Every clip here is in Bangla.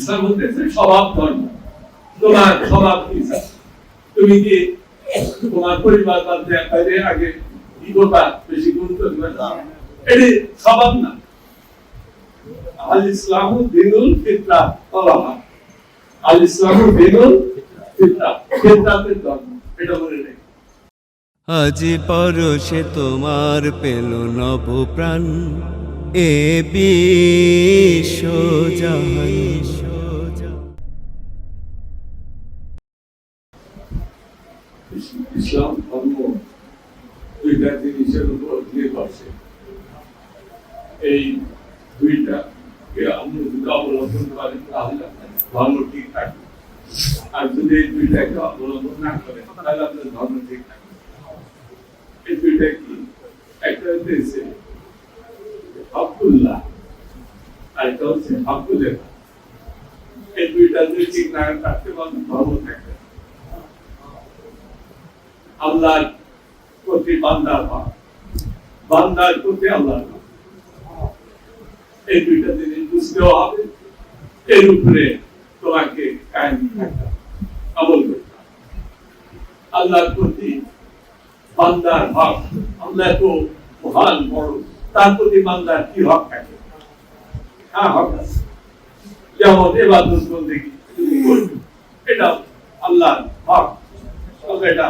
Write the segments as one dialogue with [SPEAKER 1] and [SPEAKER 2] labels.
[SPEAKER 1] ইসলাম হচ্ছে স্বভাব ধর্ম। তোমার স্বভাব কি তুমি কি তোমার পরিবার বাদ বাইরে আগে কি করবা বেশি গুরুত্ব দিবে? না। এটি স্বভাব না। আল ইসলামু দিনুল ফিতরা তলাহা আল ইসলামু দিনুল ফিতরা ফিতরাতের ধর্ম। এটা মনে নেই।
[SPEAKER 2] আজি পরশে তোমার পেল নব প্রাণ এ বিশ্ব
[SPEAKER 1] জিনিসের উপর নির্ভরশীল এই দুইটা আমরা যদি অবলম্বন করি, তাহলে ধর্ম ঠিক থাকবে আর যদি এই দুইটাকে অবলম্বন না করে তাহলে আপনার ধর্ম ঠিক থাকবে এই দুইটা কি? একটা হচ্ছে হকুল্লাহ আর একটা হচ্ছে হকুলের এই দুইটা যদি ঠিক না থাকতে পারেন ধর্ম থাকবে না। আল্লাহর প্রতি বান্দার ভাব বান্দার প্রতি আল্লাহর এই দুইটা জিনিস বুঝতেও হবে। এর উপরে তোমাকে আমল করতে আল্লাহর প্রতি বান্দার হক, আল্লাহ তো মহান, বড়। তার প্রতি বান্দার কি হক থাকে? হ্যাঁ হক আছে? যেমন এবার দুশ্মন দেখি এটা আল্লাহর হক। এটা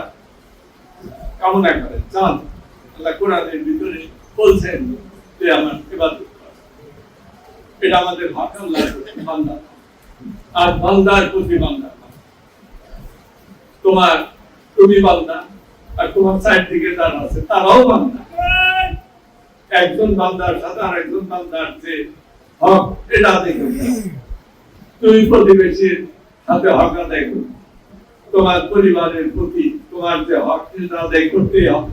[SPEAKER 1] কামনা করেন চান ভিতরে বলছেন আমার ইবাদত এটা আমাদের বান্দা। আর বান্দার প্রতি বান্দা তোমার তুমি বান্দা আর তোমার যারা আছে, তারাও বান্দা। একজন বান্দার সাথে আর একজন বান্দার যে হক, এটা আদায় তুমি প্রতিবেশীর সাথে তোমার পরিবারের প্রতি তোমার যে হক, সেটা আদায় করতেই হবে।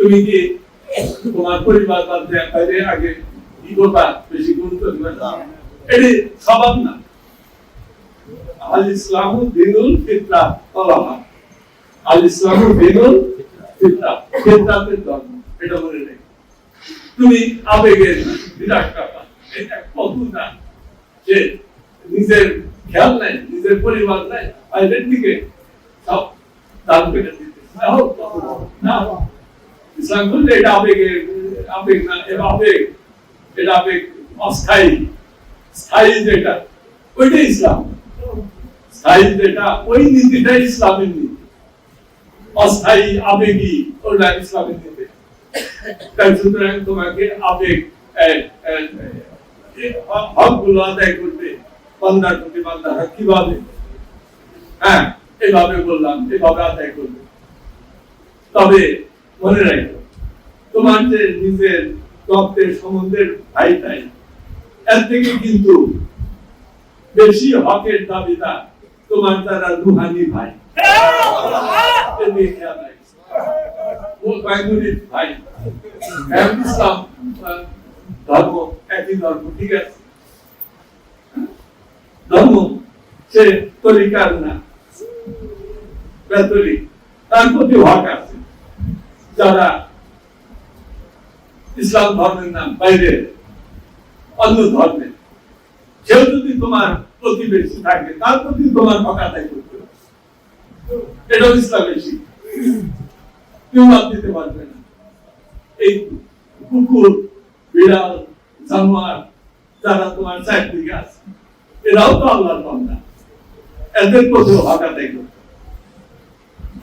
[SPEAKER 1] তুমি কি তোমার পরিবার বাদ বাইরে আগে করবা বেশি গুরুত্ব দিবে না। এটি স্বভাব না। আল ইসলাম দিনুল ফিতরা তলাহা আল ইসলাম দিনুল ফিতরা ফিতরাতের ধর্ম এটা মনে নেই তুমি আবেগের বিরাট এটা কত না যে নিজের খেয়াল নাই নিজের পরিবার নাই বাইরের দিকে সব দান করে দিতে না হোক, না। ইসলাম বললে এটা আবেগের আবেগ না, এটা আবেগ এটা আবেগ অস্থায়ী, স্থায়ী যেটা, ওইটাই ইসলাম। স্থায়ী যেটা, ওই নীতিটাই ইসলামের নীতি। অস্থায়ী, আবেগী ওটা ইসলামের নীতি। তাই সুতরাং তোমাকে আবেগ হকগুলো আদায় করতে বান্দার প্রতি বান্দার কীভাবে? হ্যাঁ এভাবে বললাম, এভাবে আদায় করবে। তবে মনে রাখো। তোমার যে নিজের রক্তের সম্বন্ধের ভাই তাই এর থেকে কিন্তু বেশি হকের দাবিদার তোমার দ্বারা রুহানি ভাই। তার প্রতি হক আছে। যারা ইসলাম ধর্মের নাম বাইরে, অন্য ধর্মের কেউ যদি তোমার প্রতিবেশী থাকে, তার প্রতি তোমার আদায় করতে হবে। এটাও ইসলামের শিক্ষা। কেউ দিতে পারবে না। এই কুকুর, বিড়াল, জানোয়ার, যারা তোমার সাইড দিকে আছে, এরাও তো আল্লাহর বান্দা। এদের প্রতি হক আদায় করতে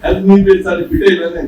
[SPEAKER 1] হবে। মি বেচারি পিটাই বেলেন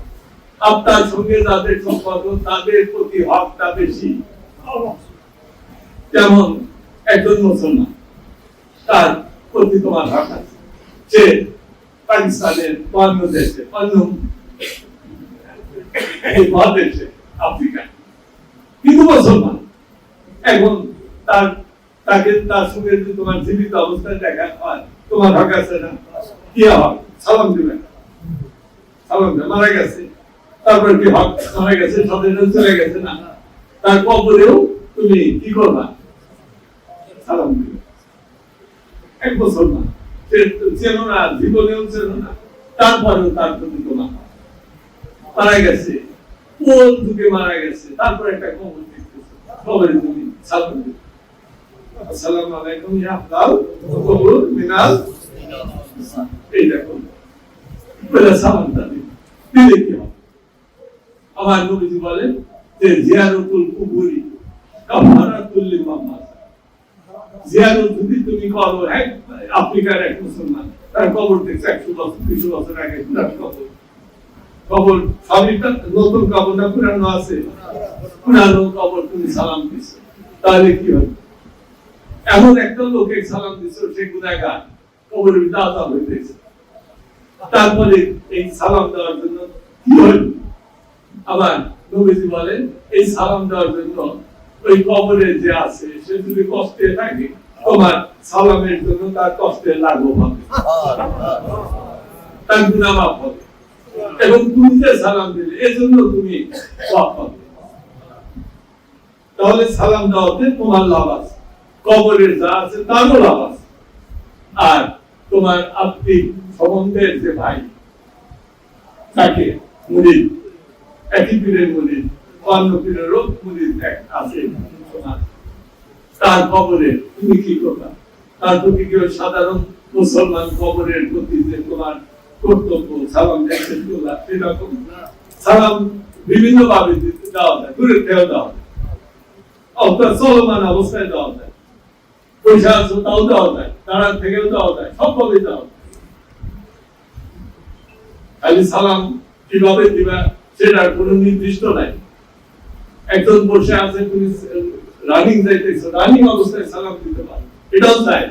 [SPEAKER 1] আপনার সঙ্গে যাদের সম্পর্ক, তাদের প্রতি হকটা বেশি। যেমন একজন মুসলমান, তার প্রতি তোমার হক আছে। সে পাকিস্তানের অন্য দেশে, অন্য মহাদেশে আফ্রিকা কিন্তু মুসলমান, এখন তার, তাকে তার সঙ্গে যদি তোমার জীবিত অবস্থায় দেখা হয়, তোমার হক আছে না? কি হয় সালাম দিবেন। সালাম দেবে মারা গেছে। তারপর কি হক? গেছে চলে গেছে না। তার কবরেও তুমি কি করবা? সালাম দিবে এক সে চেন না, জীবনেও না। তারপরেও তার প্রতি মারা গেছে। কোন যুগে মারা গেছে? তারপর একটা কবর দেখতেছে কবরে তুমি সালাম দিবে আসসালামু আলাইকুম, ইয়া আফদাল। কবর মিনাল। এই দেখো। বলে হবে বলেন যে জিয়ারতুল কুবুরি কাফারাতুল জিয়ারত যদি তুমি করো, এক আফ্রিকার এক মুসলমান, তার কবর দেখছে একশো দুশো বছর আগে কবর। কবর সবই নতুন কবর না পুরানো আছে? পুরানো কবর তুমি সালাম দিছো। তাহলে কি হবে? এমন একটা লোকে সালাম দিছো, সে গুনাহগার। কবরের হইতেছে তারপরে এই সালাম দেওয়ার জন্য কি হইল আবার নবীজি বলেন, এই সালাম দেওয়ার জন্য ওই কবরে যে আছে, সে যদি কষ্টে থাকে, তোমার সালামের জন্য তার কষ্টের লাঘব হবে। তার গুণা মাফ হবে। এবং তুমি যে সালাম দিলে, এজন্য তুমি পাপ পাবে তাহলে সালাম দেওয়াতে তোমার লাভ আছে। কবরের যা আছে, তারও লাভ আছে। আর তোমার আত্মিক সম্বন্ধের যে ভাই, তাকে মুরিদ একই পীরের মুরিদ অন্য পীরেরও এক- আছে। তার কবরে তুমি কি করবা? তার প্রতি কেউ সাধারণ মুসলমান কবরের প্রতি যে তোমার কর্তব্য, সালাম দেখতে তোলা সেরকম? সালাম বিভিন্ন ভাবে দেওয়া যায়, দূরে দেওয়া যায়। চলমান অবস্থায় দেওয়া যায়। পয়সা আছে তাও দেওয়া যায় তারা থেকেও দেওয়া যায় সবভাবে দেওয়া যায়। খালি সালাম কীভাবে দিবা? সেটার কোনো নির্দিষ্ট নাই। একজন বসে আছে তুমি রানিং যাইতেছো রানিং অবস্থায় সালাম দিতে পারো। এটাও চাই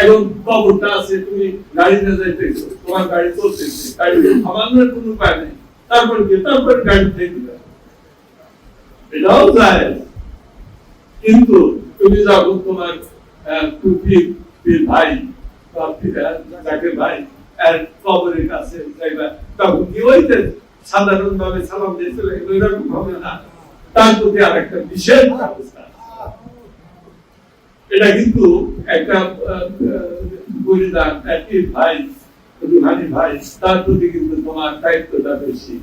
[SPEAKER 1] এখন কবরটা আছে, তুমি গাড়ি না যাইতেছো, তোমার গাড়ি চলতেছে গাড়ি থামানোর কোনো উপায় নেই। তারপর কি তারপর গাড়ি থেকে দিবে। এটাও যায় কিন্তু তুমি যখন তোমার টুপির ভাই বা যাকে ভাই, আর কবরের কাছে যাইবা, তখন কি হইতে সালাম দিয়েছিল হবে না। তার প্রতি আর একটা বিশেষ ব্যবস্থা এটা কিন্তু একটা একটি ভাই রুহানি ভাই, তার প্রতি কিন্তু তোমার দায়িত্বটা বেশি।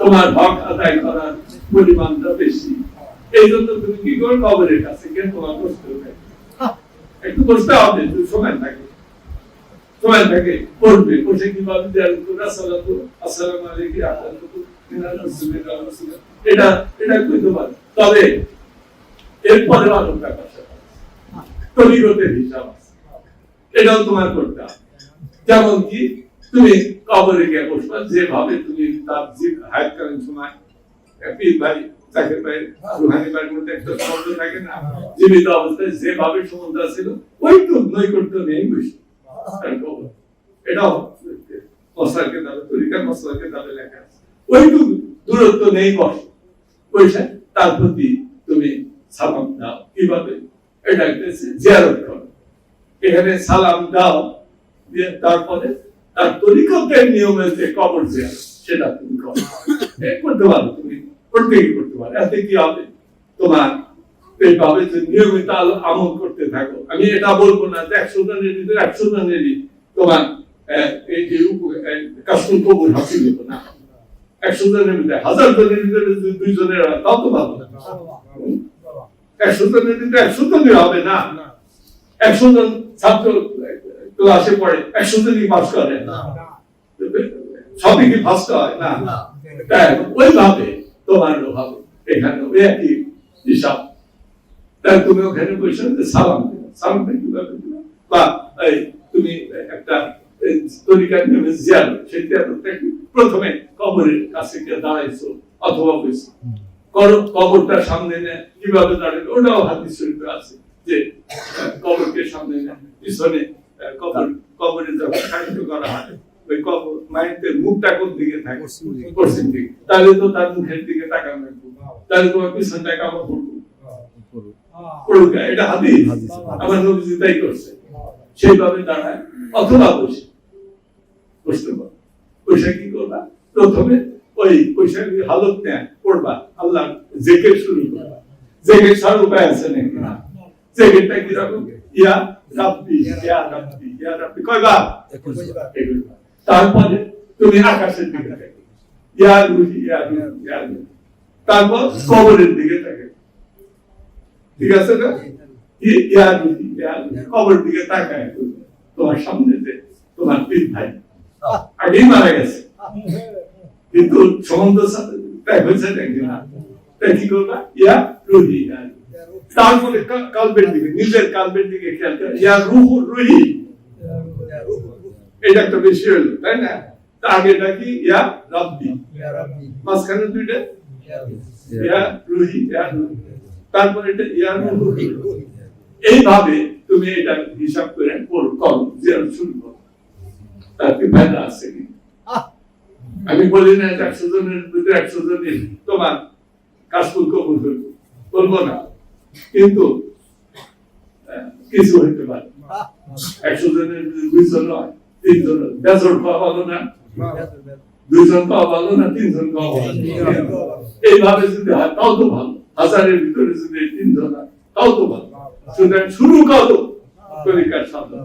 [SPEAKER 1] তোমার হক আদায় করার পরিমাণটা বেশি। এই জন্য তুমি কি করো কবরের কাছে গিয়ে তোমার কষ্ট একটু বসতে হবে, একটু সময় থাকে। সময় থাকে পড়বে রাসালাতু আসসালামু। এটা এটা কইতে পারে তবে এরপরে ব্যাপার হিসাব এটাও তোমার করতে যেমন কি, তুমি কবরে গিয়ে বসবা, যেভাবে তুমি তার জীব হায়াতকালীন সময় পীর ভাই ভাই রুহানি একটা সম্বন্ধ থাকে না, জীবিত অবস্থায় যেভাবে সমুদ্র ছিল ওই তো নৈকট্য নেই বসে। দূরত্ব নেই বস পয়সা তার প্রতি তুমি সালাম দাও কীভাবে এটা এখানে সালাম দাও তারপরে তার তরিকতের যে কবর সেটা তুমি করো করতে পারো, তুমি করতে পারো। এতে কি হবে? তোমার এইভাবে নিয়মিত আমল করতে থাকো। আমি এটা বলব না যে একশো জনের ভিতরে একশো জনেরই তোমার এই যে কাস্টম কবুল হাসিল হতো না। একশো জনের ভিতরে হাজার জনের ভিতরে দুই জনের তাও তো ভালো। একশো জনের ভিতরে একশো জনের হবে না। একশো জন ছাত্র ক্লাসে পড়ে একশো জনই পাস করে সবই কি ফার্স্ট হয়? না। ওইভাবে তোমার হবে। এখানে ওই একই হিসাব। তুমি ওখানে বসে সালাম সালামটা কীভাবে দিবা বা এই তুমি একটা তরিকার নিয়মে জিয়ারত সেই জিয়ারতটা কি? প্রথমে কবরের কাছে গিয়ে দাঁড়াইছো অথবা কবরটার সামনে নেয় কীভাবে দাঁড়াবে ওটাও হাদিস শরীফে আছে যে কবরকে সামনে নেয় পিছনে কবর কবরে যখন সাহিত্য করা হয় ওই কবর মুখটা কোন দিকে থাকে? পশ্চিম দিকে। তাহলে তো তার মুখের দিকে তাকানো লাগবে। তাহলে তোমার পিছনটা কামড় পড়ব। পড়ুক এটা হাদিস। আমার নবীজি তাই করছে সেইভাবে দাঁড়ায় অথবা বসে। বসতে পারো পয়সা কি করবা? প্রথমে ওই পয়সা হালত নেয় পড়বা আল্লাহ জেকে শুরু করবা। জেকে সার উপায় আছে নাকি? না। জেকেটা কি রকম ইয়া রাব্বি ইয়া রাব্বি ইয়া রাব্বি। কয়বার? তারপরে তুমি আকাশের দিকে তাকাবে ইয়া রুহি ইয়া রুহি ইয়া রুহি। তারপর কবরের দিকে তাকাবে ঠিক আছে না? কবরের দিকে তাকায় তোমার সামনে যে তোমার পীর ভাই। আগেই মারা গেছে। কিন্তু সম্বন্ধ সাথে তাই হয়েছে নাকি না তাই কি করবা? ইয়া রুহি তারপরে কালবের দিকে নিজের কালবের দিকে খেয়াল করে। ইয়া রুহ রুহি। এটা একটা বেশি হলো তাই না? তা আগেটা কি? ইয়া রাব্বি। মাঝখানে দুইটা? ইয়া রুহি। ইয়া রুহি। তারপরে এটা ইয়া রুহি। এইভাবে তুমি এটা হিসাব করে করো জিয়ারত শুরু করো। তার কি ফায়দা আছে কি? আমি বলি না একশো জনের ভিতরে একশো জনের তোমার কাশফুল কবুল হইব বলব না। কিন্তু কিছু হইতে পারে। একশো জনের দুইজন নয় তিনজন বেজর পাওয়া ভালো না? দুইজন পাওয়া ভালো না তিনজন পাওয়া ভালো। এইভাবে যদি হয় তাও তো ভালো। হাজারের ভিতরে যদি তিনজন তাও তো ভালো সুতরাং শুরু করো তরিকার সাধনা